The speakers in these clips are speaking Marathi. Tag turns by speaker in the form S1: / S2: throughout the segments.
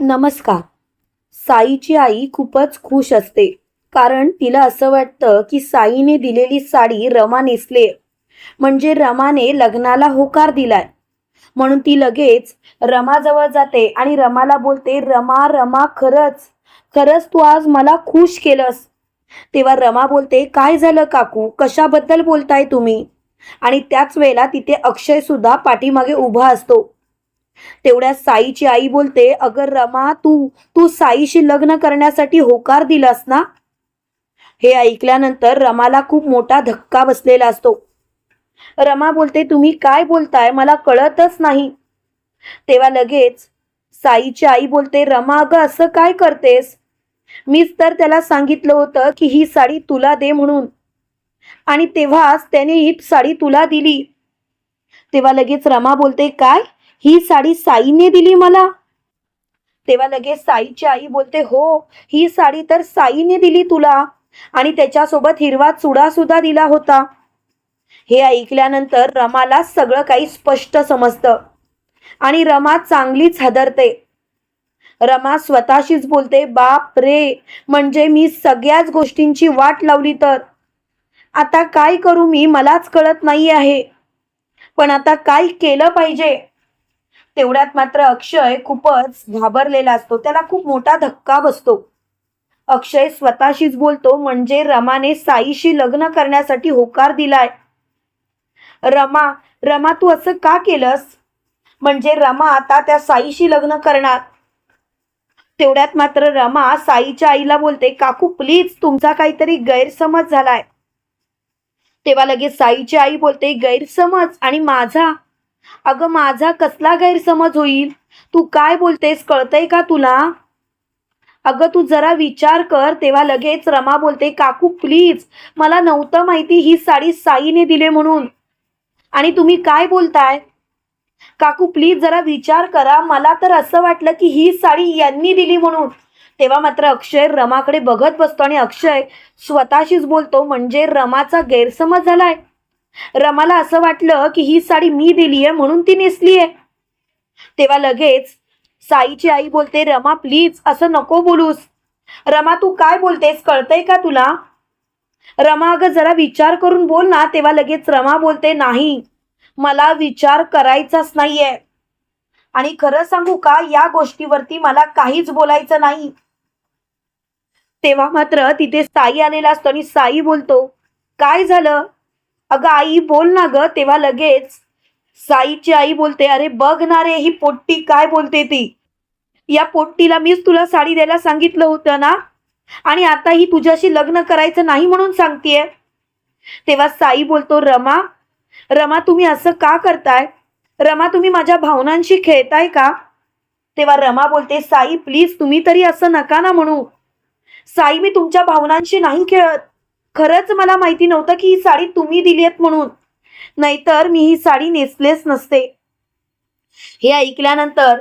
S1: नमस्कार. साईची आई खूपच खुश असते कारण तिला असं वाटतं की साईने दिलेली साडी रमा नेसले म्हणजे रमाने लग्नाला होकार दिलाय. म्हणून ती लगेच रमाजवळ जाते आणि रमाला बोलते रमा रमा खरंच खरंच तू आज मला खुश केलंस. तेव्हा रमा बोलते काय झालं काकू? कशाबद्दल बोलताय तुम्ही? आणि त्याच वेळेला तिथे अक्षय सुद्धा पाठीमागे उभा असतो. तेवढ्या साईची आई बोलते अगर रमा तू तू साईशी लग्न करण्यासाठी होकार दिलास ना? हे ऐकल्यानंतर रमाला खूप मोठा धक्का बसलेला असतो. रमा बोलते तुम्ही काय बोलताय? मला कळतच नाही. तेव्हा लगेच साईची आई बोलते रमा अगं असं काय करतेस? मीच तर त्याला सांगितलं होतं की ही साडी तुला दे म्हणून. आणि तेव्हाच त्याने ही साडी तुला दिली. तेव्हा लगेच रमा बोलते काय? ही साडी साईने दिली मला. तेव्हा लगेच साईची आई बोलते हो ही साडी तर साईने दिली तुला. आणि त्याच्यासोबत हिरवा चुडा सुद्धा दिला होता. हे ऐकल्यानंतर रमाला सगळं काही स्पष्ट समजतं. आणि रमा चांगलीच हदरते. रमा स्वतःशीच बोलते बाप रे म्हणजे मी सगळ्याच गोष्टींची वाट लावली तर. आता काय करू मी मलाच कळत नाही आहे पण आता काय केलं पाहिजे? तेवढ्यात मात्र अक्षय खूपच घाबरलेला असतो. त्याला खूप मोठा धक्का बसतो. अक्षय स्वतःशीच बोलतो म्हणजे रमाने साईशी लग्न करण्यासाठी होकार दिलाय. रमा रमा तू असं का केलंस? म्हणजे रमा आता त्या साईशी लग्न करणार. तेवढ्यात मात्र रमा साईच्या आईला बोलते काकू प्लीज तुमचा काहीतरी गैरसमज झालाय. तेव्हा लगेच साईची आई बोलते गैरसमज? आणि माझा? अगं माझा कसला गैरसमज होईल? तू काय बोलतेस? कळतंय का तुला? अगं तू जरा विचार कर. तेव्हा लगेच रमा बोलते काकू प्लीज मला नव्हतं माहिती ही साडी साईने दिले म्हणून. आणि तुम्ही काय बोलताय? काकू प्लीज जरा विचार करा. मला तर असं वाटलं की ही साडी यांनी दिली म्हणून. तेव्हा मात्र अक्षय रमाकडे बघत बसतो आणि अक्षय स्वतःशीच बोलतो म्हणजे रमाचा गैरसमज झालाय. रमाला असं वाटलं की ही साडी मी दिली आहे म्हणून ती नेसली आहे तेव्हा लगेच साईची आई बोलते रमा प्लीज असं नको बोलूस. रमा तू काय बोलतेस? कळतंय का तुला? रमा अगं जरा विचार करून बोल ना. तेव्हा लगेच रमा बोलते नाही मला विचार करायचाच नाहीये. आणि खरं सांगू का या गोष्टीवरती मला काहीच बोलायचं नाही. तेव्हा मात्र तिथे साई आलेला असतो आणि साई बोलतो काय झालं? अगं आई बोल ना ग. तेव्हा लगेच साईची आई बोलते अरे बघ ना रे ही पोट्टी काय बोलते ती? या पोट्टीला मीच तुला साडी द्यायला सांगितलं होतं ना? आणि आता ही तुझ्याशी लग्न करायचं नाही म्हणून सांगतेय. तेव्हा साई बोलतो रमा रमा तुम्ही असं का करताय? रमा तुम्ही माझ्या भावनांशी खेळताय का? तेव्हा रमा बोलते साई प्लीज तुम्ही तरी असं नका ना म्हणू. साई मी तुमच्या भावनांशी नाही खेळत. खरंच मला माहिती नव्हतं की ही साडी तुम्ही दिली आहेत म्हणून. नाहीतर मी ही साडी नेसलेच नसते. हे ऐकल्यानंतर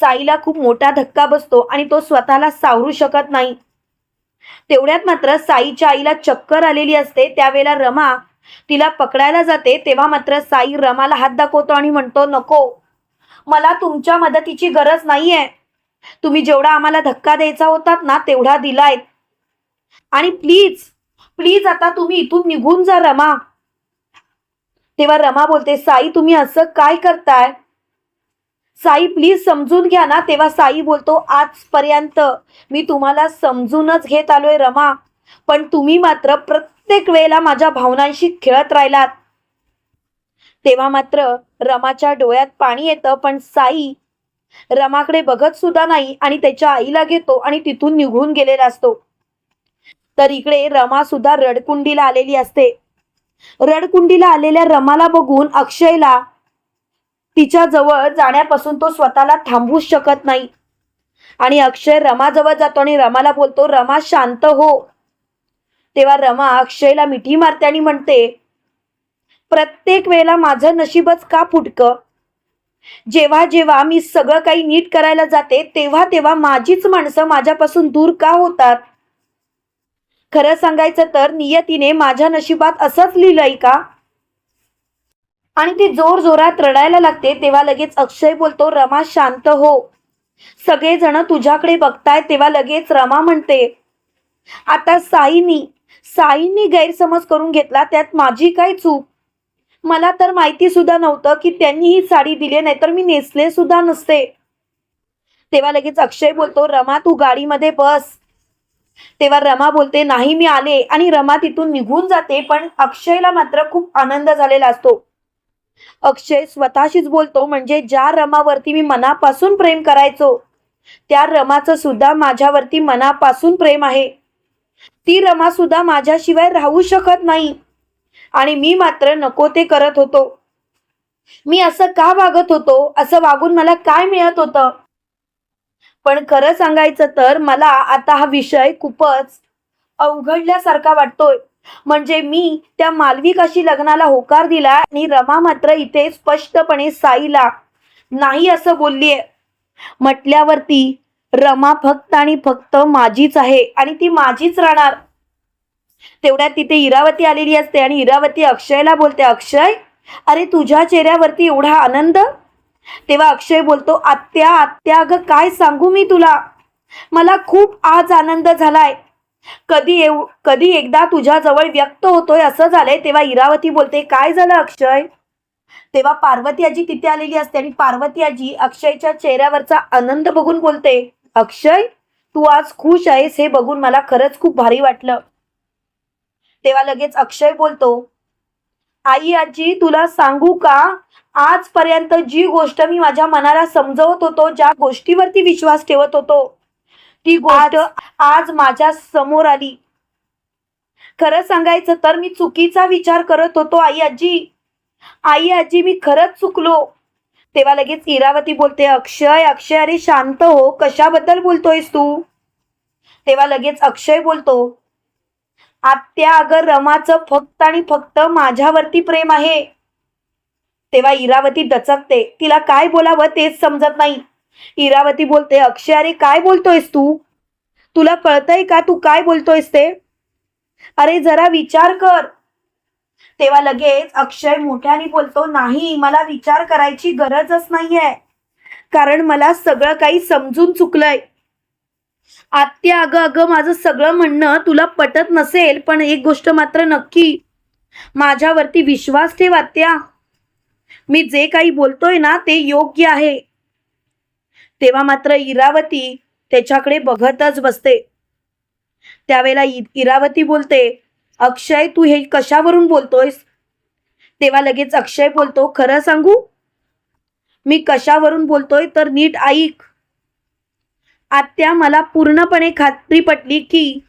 S1: साईला खूप मोठा धक्का बसतो आणि तो स्वतःला सावरू शकत नाही. तेवढ्यात मात्र साईच्या आईला चक्कर आलेली असते. त्यावेळेला रमा तिला पकडायला जाते. तेव्हा मात्र साई रमाला हात दाखवतो आणि म्हणतो नको. मला तुमच्या मदतीची गरज नाहीये. तुम्ही जेवढा आम्हाला धक्का द्यायचा होतात ना तेवढा दिलाय. आणि प्लीज प्लीज आता तुम्ही इथून निघून जा रमा. तेव्हा रमा बोलते साई तुम्ही असं काय करताय? साई प्लीज समजून घ्या ना. तेव्हा साई बोलतो आजपर्यंत मी तुम्हाला समजूनच घेत आलोय रमा. पण तुम्ही मात्र प्रत्येक वेळेला माझ्या भावनांशी खेळत राहिलात. तेव्हा मात्र रमाच्या डोळ्यात पाणी येतं पण साई रमाकडे बघत सुद्धा नाही आणि त्याच्या आईला घेतो आणि तिथून निघून गेलेला असतो. तर इकडे रमा सुद्धा रडकुंडीला आलेली असते. रडकुंडीला आलेल्या रमाला बघून अक्षयला तिच्या जवळ जाण्यापासून तो स्वतःला थांबवूच शकत नाही. आणि अक्षय रमाजवळ जातो आणि रमाला बोलतो रमा शांत हो. तेव्हा रमा अक्षयला मिठी मारते आणि म्हणते प्रत्येक वेळेला माझं नशीबच का फुटकं? जेव्हा जेव्हा मी सगळं काही नीट करायला जाते तेव्हा तेव्हा माझीच माणसं माझ्यापासून दूर का होतात? खरं सांगायचं तर नियतीने माझ्या नशिबात असंच लिहिलंय का? आणि ती जोर जोरात रडायला लागते तेव्हा लगेच अक्षय बोलतो रमा शांत हो. सगळेजण तुझ्याकडे बघताय तेव्हा लगेच रमा म्हणते आता साईनी साईंनी गैरसमज करून घेतला त्यात माझी काय चूक? मला तर माहिती सुद्धा नव्हतं की त्यांनी ही साडी दिली नाही तर मी नेसले सुद्धा नसते. तेव्हा लगेच अक्षय बोलतो रमा तू गाडीमध्ये बस. तेव्हा रमा बोलते नाही मी आले आणि रमा तिथून निघून जाते पण अक्षयला मात्र खूप आनंद झालेला असतो. अक्षय स्वतःशीच बोलतो म्हणजे ज्या रमावरती मी मनापासून प्रेम करायचो त्या रमाचं सुद्धा माझ्यावरती मनापासून प्रेम आहे. ती रमा सुद्धा माझ्याशिवाय राहू शकत नाही आणि मी मात्र नको ते करत होतो. मी असं का वागत होतो? असं वागून मला काय मिळत होतं? पण खरं सांगायचं तर मला आता हा विषय खूपच अवघडल्यासारखा वाटतोय. म्हणजे मी त्या मालविकाशी लग्नाला होकार दिला आणि रमा मात्र इथे स्पष्टपणे साईला नाही असं बोललीये. म्हटल्यावरती रमा फक्त आणि फक्त माझीच आहे आणि ती माझीच राहणार. तेवढ्यात तिथे इरावती आलेली असते आणि इरावती अक्षयला बोलते अक्षय अरे तुझ्या चेहऱ्यावरती एवढा आनंद तेव्हा अक्षय बोलतो आत्या आत्या अगं काय सांगू मी तुला? मला खूप आज आनंद झालाय. कधी येऊ कधी एकदा तुझ्याजवळ व्यक्त होतोय असं झालंय. तेव्हा इरावती बोलते काय झालं अक्षय? तेव्हा पार्वती आजी तिथे आलेली असते आणि पार्वती आजी अक्षयच्या चेहऱ्यावरचा आनंद बघून बोलते अक्षय तू आज खुश आहेस हे बघून मला खरंच खूप भारी वाटलं. तेव्हा लगेच अक्षय बोलतो आई आजी तुला सांगू का? आजपर्यंत जी गोष्ट मी माझ्या मनाला समजवत होतो ज्या गोष्टीवरती विश्वास ठेवत होतो ती गोष्ट आज. माझ्यासमोर आली. खरं सांगायचं तर मी चुकीचा विचार करत होतो आई आजी. आई आजी मी खरंच चुकलो. तेव्हा लगेच इरावती बोलते अक्षय अक्षय अरे शांत हो कशाबद्दल बोलतोयस तू? तेव्हा लगेच अक्षय बोलतो आत्या अगर रमाचं फक्त आणि फक्त माझ्यावरती प्रेम आहे. तेव्हा इरावती दचकते. तिला काय बोलावं तेच समजत नाही. इरावती बोलते अक्षय अरे काय बोलतोयस तू? तुला कळतंय का तू काय बोलतोयस ते? अरे जरा विचार कर. तेव्हा लगेच अक्षय मोठ्याने बोलतो नाही मला विचार करायची गरजच नाहीये. कारण मला सगळं काही समजून चुकलंय. आत्या अगं अगं माझं सगळं म्हणणं तुला पटत नसेल पण एक गोष्ट मात्र नक्की. माझ्यावरती विश्वास ठेव आत्या. मी जे काही बोलतोय ना ते योग्य आहे. तेव्हा मात्र इरावती त्याच्याकडे बघतच बसते. त्यावेळेला इरावती बोलते अक्षय तू हे कशावरून बोलतोयस? तेव्हा लगेच अक्षय बोलतो खरं सांगू? मी कशावरून बोलतोय तर नीट ऐक. आत्या मला पूर्णपणे खात्री पटली की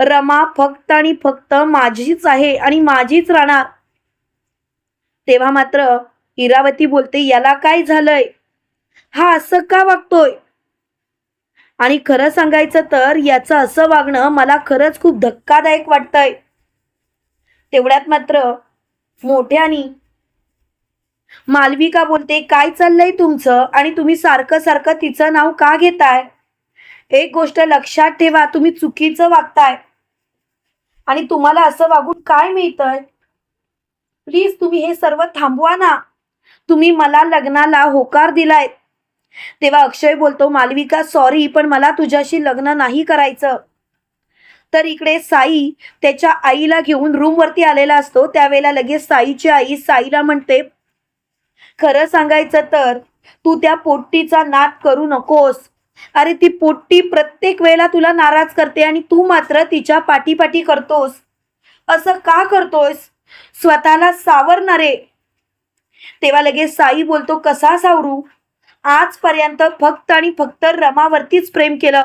S1: रमा फक्त आणि फक्त माझीच आहे आणि माझीच राहणार. तेव्हा मात्र इरावती बोलते याला काय झालंय? हा असं का वागतोय? आणि खरं सांगायचं तर याचं असं वागणं मला खरंच खूप धक्कादायक वाटतंय. तेवढ्यात मात्र मोठ्यानी मालविका बोलते काय चाललंय तुमचं? आणि तुम्ही सारखं सारखं तिचं नाव का घेताय? एक गोष्ट लक्षात ठेवा तुम्ही चुकीचं वागताय. आणि तुम्हाला असं वागून काय मिळतंय? प्लीज तुम्ही हे सर्व थांबवा ना. तुम्ही मला लग्नाला होकार दिलाय. तेव्हा अक्षय बोलतो मालविका सॉरी पण मला तुझ्याशी लग्न नाही करायचं. तर इकडे साई त्याच्या आईला घेऊन रूमवरती आलेला असतो. त्यावेळेला लगेच साईची आई साईला म्हणते खरं सांगायचं तर तू त्या पोट्टीचा नाद करू नकोस. अरे ती पोट्टी प्रत्येक वेळेला तुला नाराज करते आणि तू मात्र तिच्या पाठीपाठी करतोस. असं का करतोयस स्वतःला सावरणारे तेव्हा लगेच साई बोलतो कसा सावरू? आजपर्यंत फक्त आणि फक्त रमावरतीच प्रेम केलं.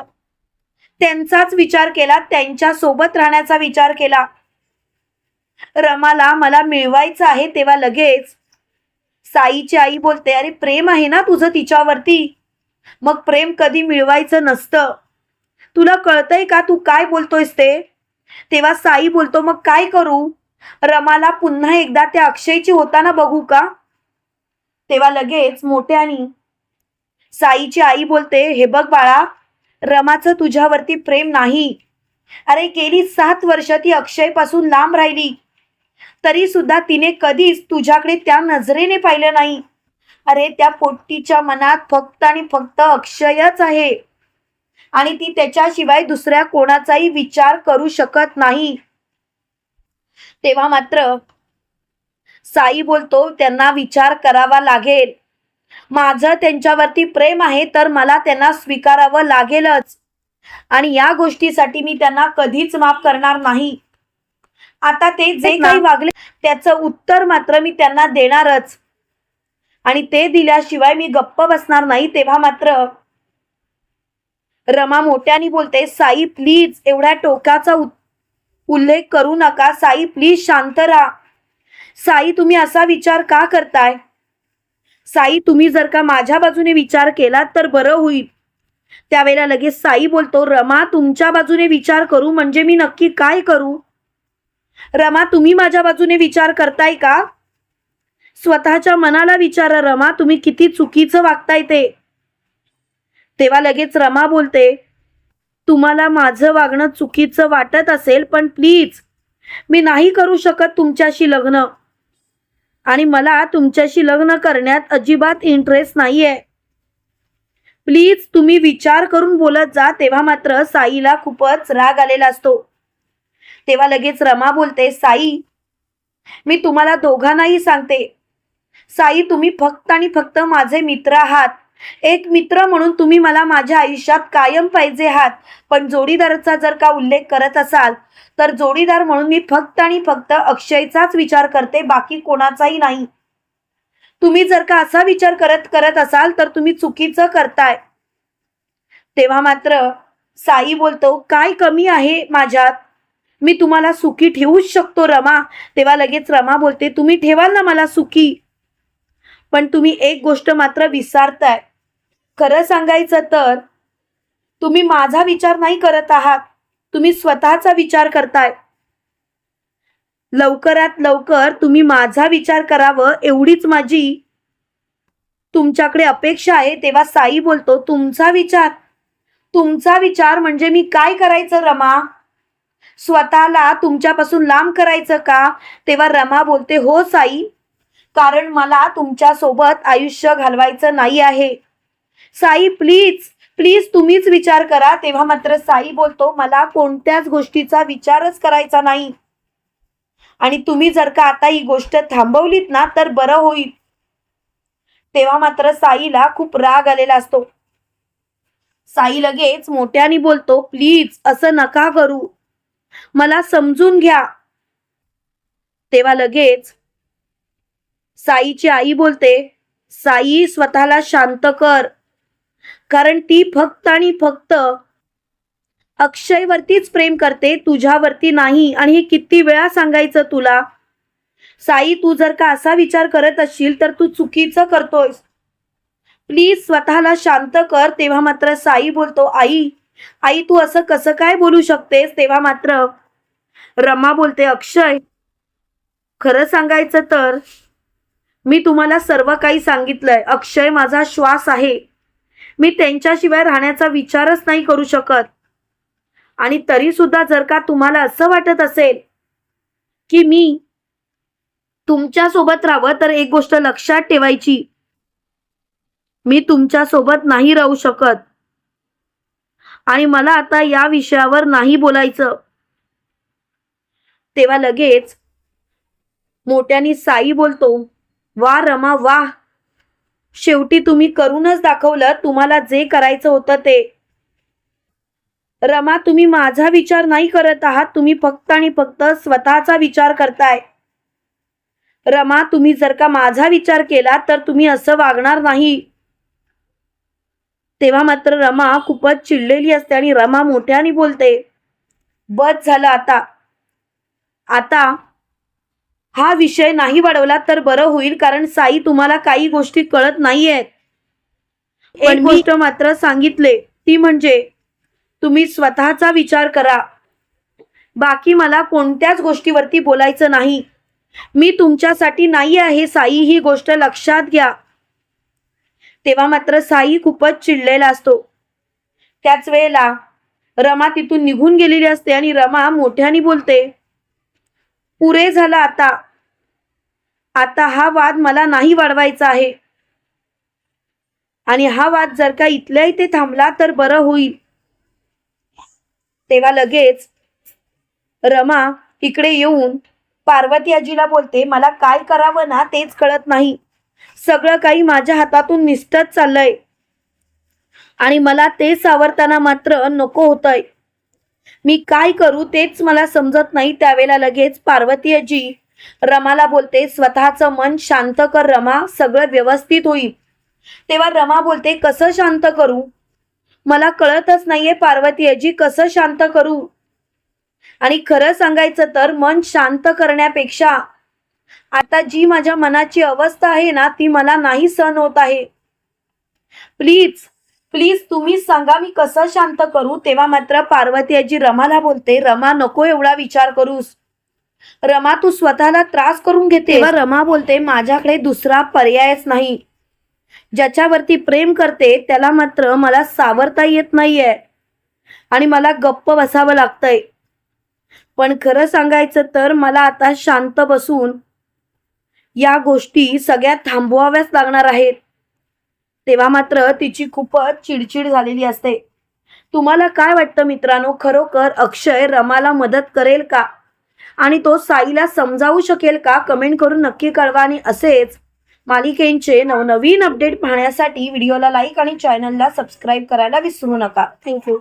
S1: त्यांचाच विचार केला त्यांच्यासोबत राहण्याचा विचार केला. रमाला मला मिळवायचं आहे तेव्हा लगेच साईची आई बोलते अरे प्रेम आहे ना तुझं तिच्यावरती? मग प्रेम कधी मिळवायचं नसतं. तुला कळतंय का तू काय बोलतोयस ते? तेव्हा साई बोलतो मग काय करू? रमाला पुन्हा एकदा त्या अक्षयची होताना बघू का? तेव्हा लगेच मोठ्यानी साईची आई बोलते हे बघ बाळा रमाचं तुझ्यावरती प्रेम नाही. अरे गेली सात वर्ष ती अक्षयपासून लांब राहिली. तरी सुद्धा तिने कधीच तुझ्याकडे त्या नजरेने पाहिलं नाही. अरे त्या पोट्टीच्या मनात फक्त आणि फक्त अक्षयच आहे. आणि ती त्याच्याशिवाय दुसऱ्या कोणाचाही विचार करू शकत नाही. तेव्हा मात्र साई बोलतो त्यांना विचार करावा लागेल. माझं त्यांच्यावरती प्रेम आहे तर मला त्यांना स्वीकारावं लागेलच. आणि या गोष्टीसाठी मी त्यांना कधीच माफ करणार नाही. आता ते जे काही वागले त्याचं उत्तर मात्र मी त्यांना देणारच. आणि ते दिल्याशिवाय मी गप्प बसणार नाही तेव्हा मात्र. रमा मोठ्याने बोलते साई प्लीज एवढ्या टोकाचा उल्लेख करू नका. साई प्लीज शांत राहा. साई तुम्ही असा विचार का करताय? साई तुम्ही जर का माझ्या बाजूने विचार केला तर बरं होईल. त्यावेळेला लगेच साई बोलतो रमा तुमच्या बाजूने विचार करू म्हणजे मी नक्की काय करू? रमा तुम्ही माझ्या बाजूने विचार करताय का? स्वतःच्या मनाला विचारा रमा तुम्ही किती चुकीचं वागताय ते. तेव्हा लगेच रमा बोलते तुम्हाला माझं वागणं चुकीचं वाटत असेल पण प्लीज मी नाही करू शकत तुमच्याशी लग्न. आणि मला तुमच्याशी लग्न करण्यात अजिबात इंटरेस्ट नाहीये. प्लीज तुम्ही विचार करून बोलत जा. तेव्हा मात्र साईला खूपच राग आलेला असतो. तेव्हा लगेच रमा बोलते साई मी तुम्हाला दोघांनाही सांगते. साई तुम्ही फक्त आणि फक्त माझे मित्र आहात. एक मित्र म्हणून तुम्ही मला माझ्या आयुष्यात कायम पाहिजे आहात. पण जोडीदाराचा जर का उल्लेख करत असाल तर जोडीदार म्हणून मी फक्त आणि फक्त अक्षयचाच विचार करते बाकी कोणाचाही नाही. तुम्ही जर का असा विचार करत करत असाल तर तुम्ही चुकीचं करताय. तेव्हा मात्र साई बोलतो काय कमी आहे माझ्यात? मी तुम्हाला सुखी ठेवूच शकतो रमा. तेव्हा लगेच रमा बोलते तुम्ही ठेवाल ना मला सुखी. पण तुम्ही एक गोष्ट मात्र विसरताय. खरं सांगायचं तर तुम्ही माझा विचार नाही करत आहात. तुम्ही स्वतःचा विचार करताय. लवकरात लवकर तुम्ही माझा विचार करावं एवढीच माझी तुमच्याकडे अपेक्षा आहे. तेव्हा साई बोलतो तुमचा विचार. तुमचा विचार म्हणजे मी काय करायचं रमा? स्वतःला तुमच्यापासून लांब करायचं का? तेव्हा रमा बोलते हो साई कारण मला तुमच्यासोबत आयुष्य घालवायचं नाही आहे. साई प्लीज प्लीज तुम्हीच विचार करा. तेव्हा मात्र साई बोलतो मला कोणत्याच गोष्टीचा विचारच करायचा नाही. आणि तुम्ही जर का आता ही गोष्ट थांबवलीत ना तर बरं होईल. तेव्हा मात्र साईला खूप राग आलेला असतो. साई लगेच मोठ्याने बोलतो प्लीज असं नका करू. मला समजून घ्या. तेव्हा लगेच साईची आई बोलते साई स्वतःला शांत कर. कारण ती फक्त आणि फक्त अक्षयवरतीच प्रेम करते तुझ्यावरती नाही. आणि हे किती वेळा सांगायचं तुला? साई तू जर का असा विचार करत असशील तर तू चुकीचं करतोयस. प्लीज स्वतःला शांत कर. तेव्हा मात्र साई बोलतो आई आई तू असं कसं काय बोलू शकतेस? तेव्हा मात्र रमा बोलते अक्षय खरं सांगायचं तर मी तुम्हाला सर्व काही सांगितलंय. अक्षय माझा श्वास आहे. मी त्यांच्याशिवाय राहण्याचा विचारच नाही करू शकत. आणि तरी सुद्धा जर का तुम्हाला असं वाटत असेल की मी तुमच्यासोबत राहावं तर एक गोष्ट लक्षात ठेवायची. मी तुमच्यासोबत नाही राहू शकत. आणि मला आता या विषयावर नाही बोलायचं. तेव्हा लगेच मोठ्यानी साई बोलतो वा रमा वा. शेवटी तुम्ही करूनच दाखवलं तुम्हाला जे करायचं होतं ते. रमा तुम्ही माझा विचार नाही करत आहात तुम्ही फक्त आणि फक्त स्वतःचा विचार करताय. रमा तुम्ही जर का माझा विचार केला तर तुम्ही असं वागणार नाही. तेव्हा मात्र रमा खूपच चिडलेली असते आणि रमा मोठ्याने बोलते बस झालं आता. आता हा विषय नाही वाढवला तर बरं होईल कारण साई तुम्हाला काही गोष्टी कळत नाहीयेत. एक गोष्ट मात्र सांगितले ती म्हणजे तुम्ही स्वतःचा विचार करा. बाकी मला कोणत्याच गोष्टीवरती बोलायचं नाही. मी तुमच्यासाठी नाही आहे साई ही गोष्ट लक्षात घ्या. तेव्हा मात्र साई खूपच चिडलेला असतो. त्याच वेळेला रमा तिथून निघून गेलेली असते आणि रमा मोठ्याने बोलते पुरे झालं आता. आता हा वाद मला नाही वाढवायचा आहे. आणि हा वाद जर का इथल्या इथे थांबला तर बरं होईल. तेव्हा लगेच रमा इकडे येऊन पार्वती आजीला बोलते मला काय करावं ना तेच कळत नाही. सगळं काही माझ्या हातातून निसटत चाललंय. आणि मला ते सावरताना मात्र नको होतंय. मी काय करू तेच मला समजत नाही त्यावेळेला लगेच पार्वती आजी रमाला बोलते स्वतःचं मन शांत कर रमा सगळं व्यवस्थित होईल. तेव्हा रमा बोलते कसं शांत करू? मला कळतच नाहीये पार्वती आजी कसं शांत करू? आणि खरं सांगायचं तर मन शांत करण्यापेक्षा आता जी माझ्या मनाची अवस्था आहे ना ती मला नाही सहन होत आहे. प्लीज प्लीज तुम्ही सांगा मी कसं शांत करू? तेव्हा मात्र पार्वती आजी रमाला बोलते रमा नको एवढा विचार करूस. रमा तू स्वतःला त्रास करून घेते तेव्हा रमा बोलते माझ्याकडे दुसरा पर्यायच नाही. ज्याच्यावरती प्रेम करते त्याला मात्र मला सावरता येत नाहीये. आणि मला गप्प बसावं लागतंय. पण खरं सांगायचं तर मला आता शांत बसून या गोष्टी सगळ्या थांबवाव्याच लागणार आहेत. तेव्हा मात्र तिची खूपच चिडचिड झालेली असते. तुम्हाला काय वाटतं मित्रांनो? खरोखर अक्षय रमाला मदत करेल का? आणि तो साईला समजावू शकेल का? कमेंट करून नक्की कळवा आणि असेच मालिकेंचे नवनवीन अपडेट पाहण्यासाठी व्हिडिओला लाईक आणि चॅनलला सबस्क्राईब करायला विसरू नका. थँक्यू